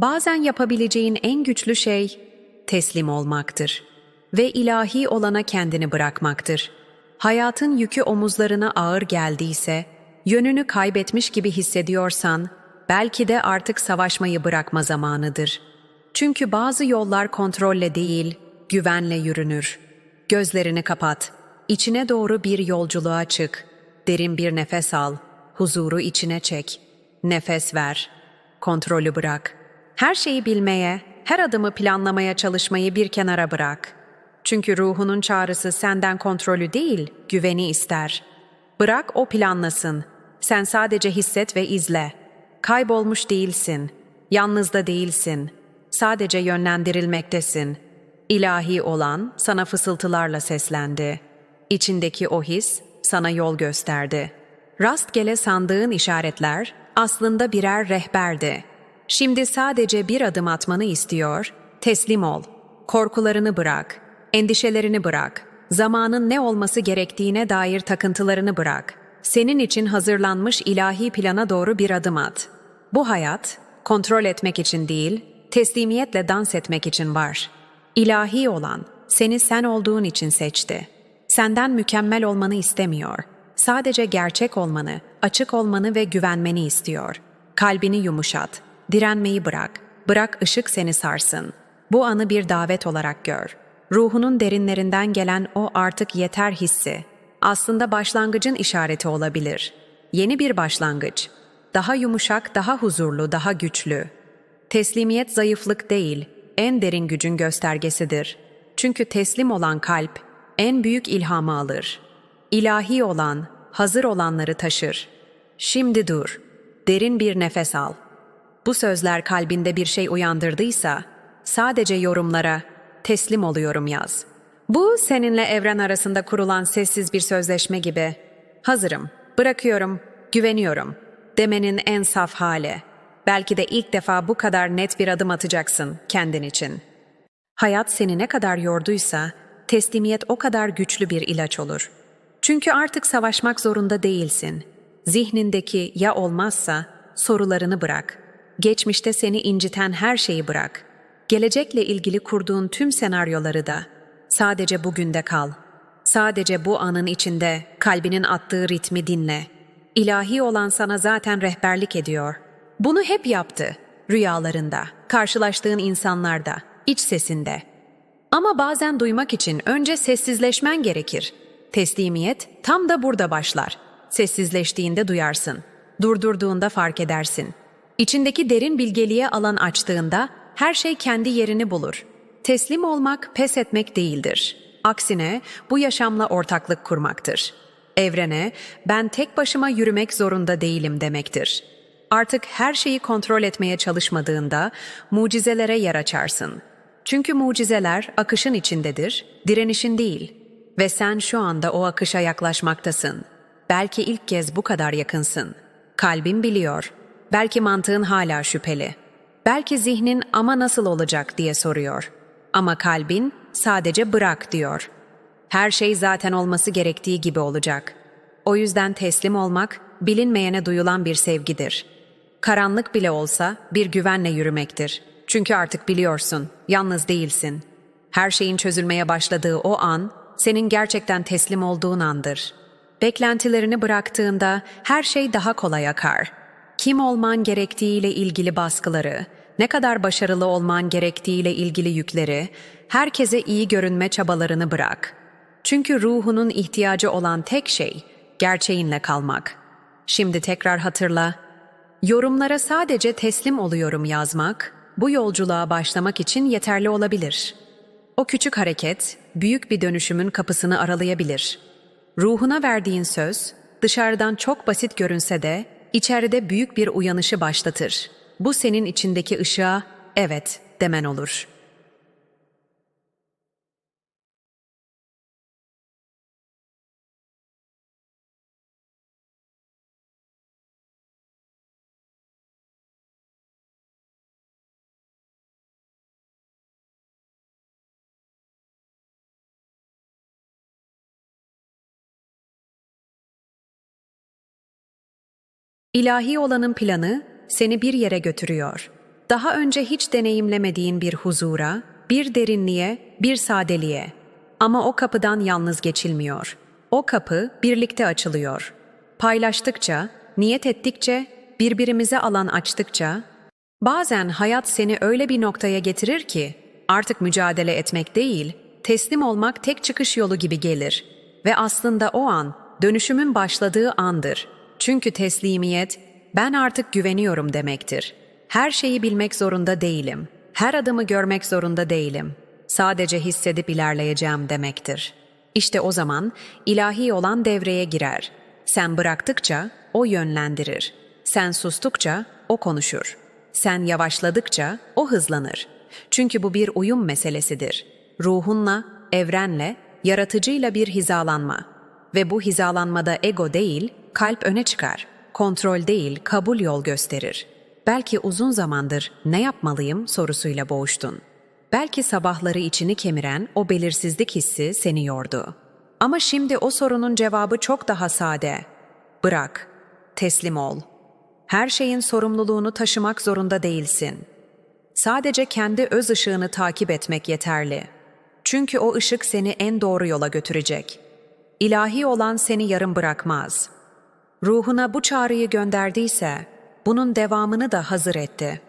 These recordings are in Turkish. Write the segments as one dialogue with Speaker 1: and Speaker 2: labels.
Speaker 1: Bazen yapabileceğin en güçlü şey teslim olmaktır ve ilahi olana kendini bırakmaktır. Hayatın yükü omuzlarına ağır geldiyse, yönünü kaybetmiş gibi hissediyorsan, belki de artık savaşmayı bırakma zamanıdır. Çünkü bazı yollar kontrolle değil, güvenle yürünür. Gözlerini kapat, içine doğru bir yolculuğa çık. Derin bir nefes al, huzuru içine çek. Nefes ver, kontrolü bırak. Her şeyi bilmeye, her adımı planlamaya çalışmayı bir kenara bırak. Çünkü ruhunun çağrısı senden kontrolü değil, güveni ister. Bırak o planlasın. Sen sadece hisset ve izle. Kaybolmuş değilsin. Yalnız da değilsin. Sadece yönlendirilmektesin. İlahi olan sana fısıltılarla seslendi. İçindeki o his sana yol gösterdi. Rastgele sandığın işaretler aslında birer rehberdi. Şimdi sadece bir adım atmanı istiyor, teslim ol. Korkularını bırak, endişelerini bırak, zamanın ne olması gerektiğine dair takıntılarını bırak. Senin için hazırlanmış ilahi plana doğru bir adım at. Bu hayat, kontrol etmek için değil, teslimiyetle dans etmek için var. İlahi olan, seni sen olduğun için seçti. Senden mükemmel olmanı istemiyor. Sadece gerçek olmanı, açık olmanı ve güvenmeni istiyor. Kalbini yumuşat, direnmeyi bırak. Bırak ışık seni sarsın. Bu anı bir davet olarak gör. Ruhunun derinlerinden gelen o artık yeter hissi. Aslında başlangıcın işareti olabilir. Yeni bir başlangıç. Daha yumuşak, daha huzurlu, daha güçlü. Teslimiyet zayıflık değil, en derin gücün göstergesidir. Çünkü teslim olan kalp en büyük ilhamı alır. İlahi olan, hazır olanları taşır. Şimdi dur, derin bir nefes al. Bu sözler kalbinde bir şey uyandırdıysa, sadece yorumlara teslim oluyorum yaz. Bu seninle evren arasında kurulan sessiz bir sözleşme gibi. Hazırım, bırakıyorum, güveniyorum. Demenin en saf hali. Belki de ilk defa bu kadar net bir adım atacaksın kendin için. Hayat seni ne kadar yorduysa, teslimiyet o kadar güçlü bir ilaç olur. Çünkü artık savaşmak zorunda değilsin. Zihnindeki ya olmazsa sorularını bırak. Geçmişte seni inciten her şeyi bırak. Gelecekle ilgili kurduğun tüm senaryoları da. Sadece bugünde kal. Sadece bu anın içinde kalbinin attığı ritmi dinle. İlahi olan sana zaten rehberlik ediyor. Bunu hep yaptı. Rüyalarında, karşılaştığın insanlarda, iç sesinde. Ama bazen duymak için önce sessizleşmen gerekir. Teslimiyet tam da burada başlar. Sessizleştiğinde duyarsın. Durdurduğunda fark edersin. İçindeki derin bilgeliğe alan açtığında her şey kendi yerini bulur. Teslim olmak pes etmek değildir. Aksine bu yaşamla ortaklık kurmaktır. Evrene ben tek başıma yürümek zorunda değilim demektir. Artık her şeyi kontrol etmeye çalışmadığında mucizelere yer açarsın. Çünkü mucizeler akışın içindedir, direnişin değil. Ve sen şu anda o akışa yaklaşmaktasın. Belki ilk kez bu kadar yakınsın. Kalbin biliyor. Belki mantığın hala şüpheli. Belki zihnin ama nasıl olacak diye soruyor. Ama kalbin sadece bırak diyor. Her şey zaten olması gerektiği gibi olacak. O yüzden teslim olmak bilinmeyene duyulan bir sevgidir. Karanlık bile olsa bir güvenle yürümektir. Çünkü artık biliyorsun, yalnız değilsin. Her şeyin çözülmeye başladığı o an, senin gerçekten teslim olduğun andır. Beklentilerini bıraktığında her şey daha kolay akar. Kim olman gerektiğiyle ilgili baskıları, ne kadar başarılı olman gerektiğiyle ilgili yükleri, herkese iyi görünme çabalarını bırak. Çünkü ruhunun ihtiyacı olan tek şey, gerçeğinle kalmak. Şimdi tekrar hatırla, yorumlara sadece teslim oluyorum yazmak, bu yolculuğa başlamak için yeterli olabilir. O küçük hareket, büyük bir dönüşümün kapısını aralayabilir. Ruhuna verdiğin söz, dışarıdan çok basit görünse de, içeride büyük bir uyanışı başlatır. Bu senin içindeki ışığa, evet demen olur.'' İlahi olanın planı seni bir yere götürüyor. Daha önce hiç deneyimlemediğin bir huzura, bir derinliğe, bir sadeliğe. Ama o kapıdan yalnız geçilmiyor. O kapı birlikte açılıyor. Paylaştıkça, niyet ettikçe, birbirimize alan açtıkça, bazen hayat seni öyle bir noktaya getirir ki artık mücadele etmek değil, teslim olmak tek çıkış yolu gibi gelir. Ve aslında o an dönüşümün başladığı andır. Çünkü teslimiyet, ben artık güveniyorum demektir. Her şeyi bilmek zorunda değilim. Her adımı görmek zorunda değilim. Sadece hissedip ilerleyeceğim demektir. İşte o zaman ilahi olan devreye girer. Sen bıraktıkça o yönlendirir. Sen sustukça o konuşur. Sen yavaşladıkça o hızlanır. Çünkü bu bir uyum meselesidir. Ruhunla, evrenle, yaratıcıyla bir hizalanma. Ve bu hizalanmada ego değil, kalp öne çıkar. Kontrol değil, kabul yol gösterir. Belki uzun zamandır ne yapmalıyım sorusuyla boğuştun. Belki sabahları içini kemiren o belirsizlik hissi seni yordu. Ama şimdi o sorunun cevabı çok daha sade. Bırak, teslim ol. Her şeyin sorumluluğunu taşımak zorunda değilsin. Sadece kendi öz ışığını takip etmek yeterli. Çünkü o ışık seni en doğru yola götürecek. İlahi olan seni yarım bırakmaz. Ruhuna bu çağrıyı gönderdiyse, bunun devamını da hazır etti.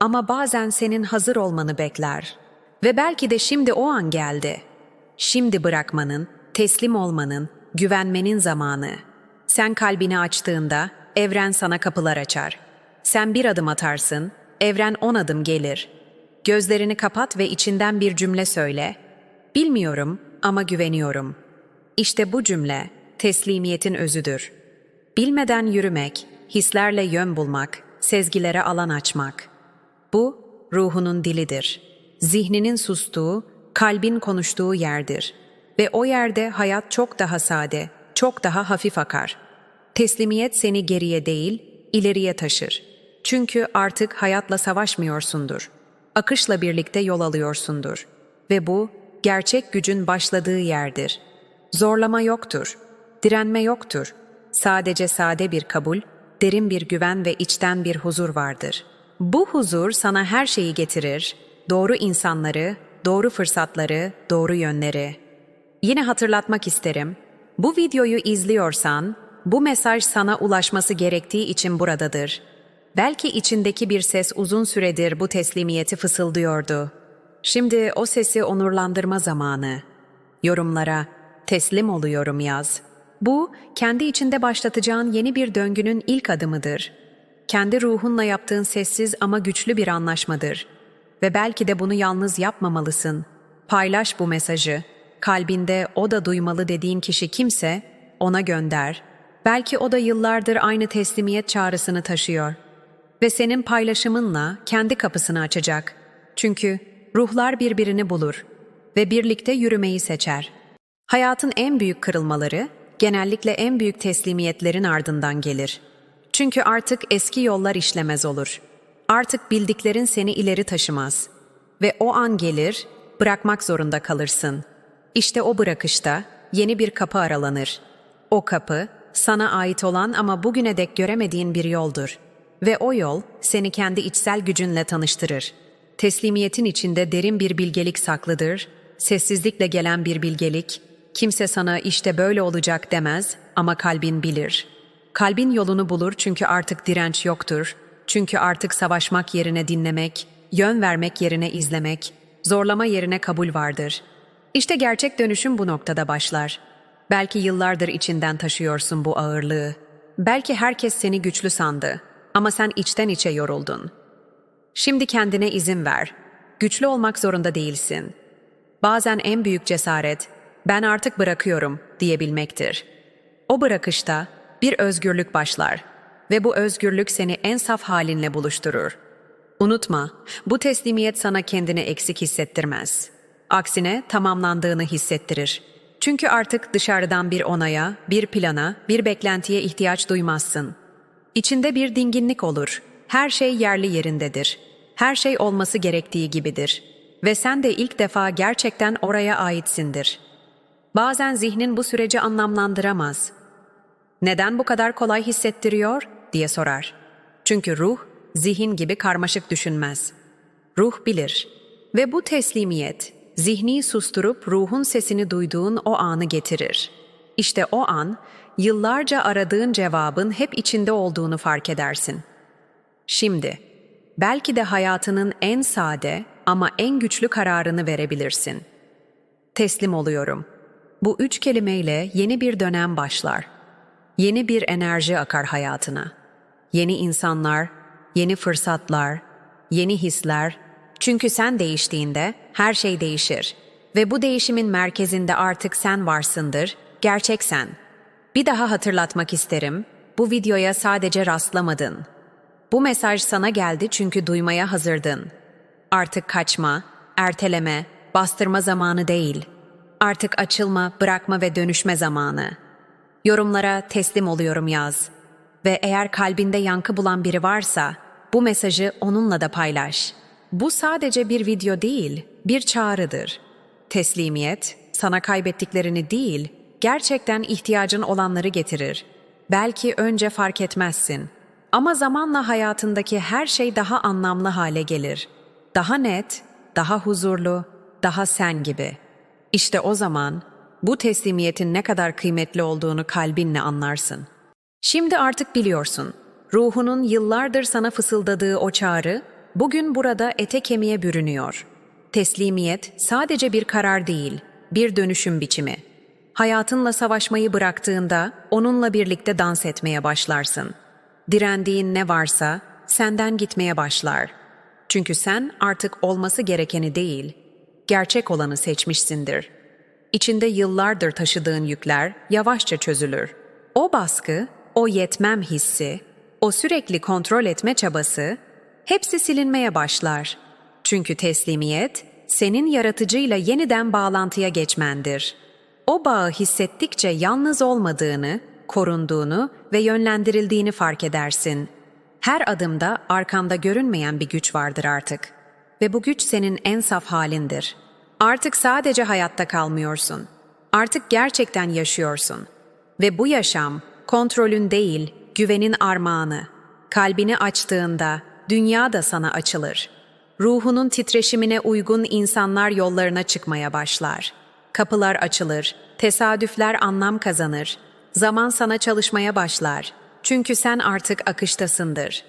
Speaker 1: Ama bazen senin hazır olmanı bekler. Ve belki de şimdi o an geldi. Şimdi bırakmanın, teslim olmanın, güvenmenin zamanı. Sen kalbini açtığında evren sana kapılar açar. Sen bir adım atarsın, evren on adım gelir. Gözlerini kapat ve içinden bir cümle söyle. Bilmiyorum ama güveniyorum. İşte bu cümle teslimiyetin özüdür. Bilmeden yürümek, hislerle yön bulmak, sezgilere alan açmak. Bu ruhunun dilidir. Zihninin sustuğu, kalbin konuştuğu yerdir. Ve o yerde hayat çok daha sade, çok daha hafif akar. Teslimiyet seni geriye değil, ileriye taşır. Çünkü artık hayatla savaşmıyorsundur. Akışla birlikte yol alıyorsundur. Ve bu, gerçek gücün başladığı yerdir. Zorlama yoktur, direnme yoktur. Sadece sade bir kabul, derin bir güven ve içten bir huzur vardır. Bu huzur sana her şeyi getirir, doğru insanları, doğru fırsatları, doğru yönleri. Yine hatırlatmak isterim, bu videoyu izliyorsan, bu mesaj sana ulaşması gerektiği için buradadır. Belki içindeki bir ses uzun süredir bu teslimiyeti fısıldıyordu. Şimdi o sesi onurlandırma zamanı. Yorumlara teslim oluyorum yaz. Bu, kendi içinde başlatacağın yeni bir döngünün ilk adımıdır. Kendi ruhunla yaptığın sessiz ama güçlü bir anlaşmadır. Ve belki de bunu yalnız yapmamalısın. Paylaş bu mesajı. Kalbinde o da duymalı dediğin kişi kimse, ona gönder. Belki o da yıllardır aynı teslimiyet çağrısını taşıyor. Ve senin paylaşımınla kendi kapısını açacak. Çünkü ruhlar birbirini bulur ve birlikte yürümeyi seçer. Hayatın en büyük kırılmaları genellikle en büyük teslimiyetlerin ardından gelir. Çünkü artık eski yollar işlemez olur. Artık bildiklerin seni ileri taşımaz. Ve o an gelir, bırakmak zorunda kalırsın. İşte o bırakışta yeni bir kapı aralanır. O kapı, sana ait olan ama bugüne dek göremediğin bir yoldur. Ve o yol seni kendi içsel gücünle tanıştırır. Teslimiyetin içinde derin bir bilgelik saklıdır, sessizlikle gelen bir bilgelik, kimse sana işte böyle olacak demez ama kalbin bilir. Kalbin yolunu bulur çünkü artık direnç yoktur, çünkü artık savaşmak yerine dinlemek, yön vermek yerine izlemek, zorlama yerine kabul vardır. İşte gerçek dönüşüm bu noktada başlar. Belki yıllardır içinden taşıyorsun bu ağırlığı. Belki herkes seni güçlü sandı ama sen içten içe yoruldun. Şimdi kendine izin ver. Güçlü olmak zorunda değilsin. Bazen en büyük cesaret, ben artık bırakıyorum diyebilmektir. O bırakışta bir özgürlük başlar ve bu özgürlük seni en saf halinle buluşturur. Unutma, bu teslimiyet sana kendini eksik hissettirmez. Aksine tamamlandığını hissettirir. Çünkü artık dışarıdan bir onaya, bir plana, bir beklentiye ihtiyaç duymazsın. İçinde bir dinginlik olur. Her şey yerli yerindedir. Her şey olması gerektiği gibidir. Ve sen de ilk defa gerçekten oraya aitsindir. Bazen zihnin bu süreci anlamlandıramaz. Neden bu kadar kolay hissettiriyor diye sorar. Çünkü ruh zihin gibi karmaşık düşünmez. Ruh bilir. Ve bu teslimiyet, zihni susturup ruhun sesini duyduğun o anı getirir. İşte o an, yıllarca aradığın cevabın hep içinde olduğunu fark edersin. Şimdi, belki de hayatının en sade ama en güçlü kararını verebilirsin. Teslim oluyorum. Bu üç kelimeyle yeni bir dönem başlar. Yeni bir enerji akar hayatına. Yeni insanlar, yeni fırsatlar, yeni hisler. Çünkü sen değiştiğinde her şey değişir. Ve bu değişimin merkezinde artık sen varsındır, gerçek sen. Bir daha hatırlatmak isterim, bu videoya sadece rastlamadın. Bu mesaj sana geldi çünkü duymaya hazırdın. Artık kaçma, erteleme, bastırma zamanı değil. Artık açılma, bırakma ve dönüşme zamanı. Yorumlara teslim oluyorum yaz. Ve eğer kalbinde yankı bulan biri varsa bu mesajı onunla da paylaş. Bu sadece bir video değil, bir çağrıdır. Teslimiyet sana kaybettiklerini değil, gerçekten ihtiyacın olanları getirir. Belki önce fark etmezsin ama zamanla hayatındaki her şey daha anlamlı hale gelir. Daha net, daha huzurlu, daha sen gibi. İşte o zaman bu teslimiyetin ne kadar kıymetli olduğunu kalbinle anlarsın. Şimdi artık biliyorsun. Ruhunun yıllardır sana fısıldadığı o çağrı bugün burada ete kemiğe bürünüyor. Teslimiyet sadece bir karar değil, bir dönüşüm biçimi. Hayatınla savaşmayı bıraktığında onunla birlikte dans etmeye başlarsın. Direndiğin ne varsa senden gitmeye başlar. Çünkü sen artık olması gerekeni değil, gerçek olanı seçmişsindir. İçinde yıllardır taşıdığın yükler yavaşça çözülür. O baskı, o yetmem hissi, o sürekli kontrol etme çabası hepsi silinmeye başlar. Çünkü teslimiyet senin yaratıcıyla yeniden bağlantıya geçmendir. O bağı hissettikçe yalnız olmadığını, korunduğunu ve yönlendirildiğini fark edersin. Her adımda arkanda görünmeyen bir güç vardır artık. Ve bu güç senin en saf halindir. Artık sadece hayatta kalmıyorsun. Artık gerçekten yaşıyorsun. Ve bu yaşam kontrolün değil, güvenin armağanı. Kalbini açtığında dünya da sana açılır. Ruhunun titreşimine uygun insanlar yollarına çıkmaya başlar. Kapılar açılır, tesadüfler anlam kazanır. Zaman sana çalışmaya başlar. Çünkü sen artık akıştasındır.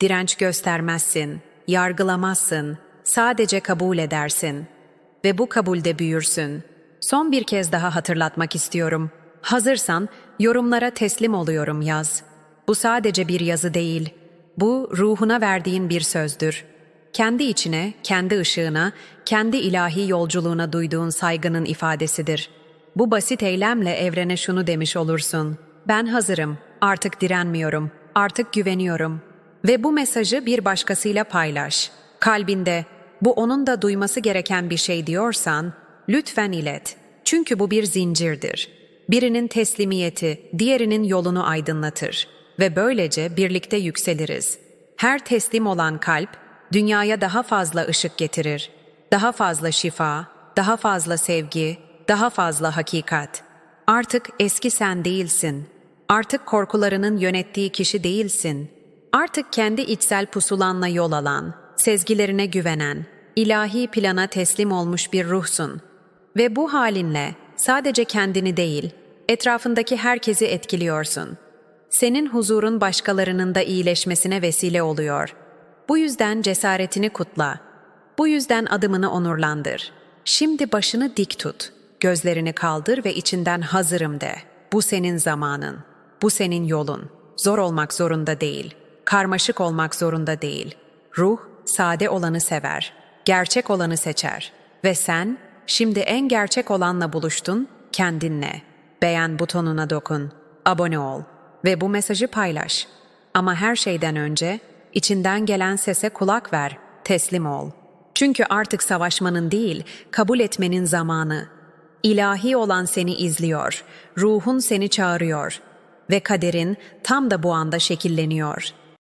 Speaker 1: Direnç göstermezsin, yargılamazsın, sadece kabul edersin. Ve bu kabulde büyürsün. Son bir kez daha hatırlatmak istiyorum. Hazırsan yorumlara teslim oluyorum yaz. Bu sadece bir yazı değil. Bu ruhuna verdiğin bir sözdür. Kendi içine, kendi ışığına, kendi ilahi yolculuğuna duyduğun saygının ifadesidir. Bu basit eylemle evrene şunu demiş olursun. Ben hazırım, artık direnmiyorum, artık güveniyorum. Ve bu mesajı bir başkasıyla paylaş. Kalbinde, bu onun da duyması gereken bir şey diyorsan, lütfen ilet. Çünkü bu bir zincirdir. Birinin teslimiyeti, diğerinin yolunu aydınlatır ve böylece birlikte yükseliriz. Her teslim olan kalp, dünyaya daha fazla ışık getirir. Daha fazla şifa, daha fazla sevgi, daha fazla hakikat. Artık eski sen değilsin. Artık korkularının yönettiği kişi değilsin. Artık kendi içsel pusulanla yol alan, sezgilerine güvenen, ilahi plana teslim olmuş bir ruhsun. Ve bu halinle sadece kendini değil, etrafındaki herkesi etkiliyorsun. Senin huzurun başkalarının da iyileşmesine vesile oluyor. Bu yüzden cesaretini kutla. Bu yüzden adımını onurlandır. Şimdi başını dik tut. Gözlerini kaldır ve içinden hazırım de. Bu senin zamanın. Bu senin yolun. Zor olmak zorunda değil. Karmaşık olmak zorunda değil. Ruh sade olanı sever. Gerçek olanı seçer. Ve sen şimdi en gerçek olanla buluştun, kendinle. Beğen butonuna dokun. Abone ol ve bu mesajı paylaş. Ama her şeyden önce içinden gelen sese kulak ver, teslim ol. Çünkü artık savaşmanın değil, kabul etmenin zamanı. İlahi olan seni izliyor, ruhun seni çağırıyor ve kaderin tam da bu anda şekilleniyor.''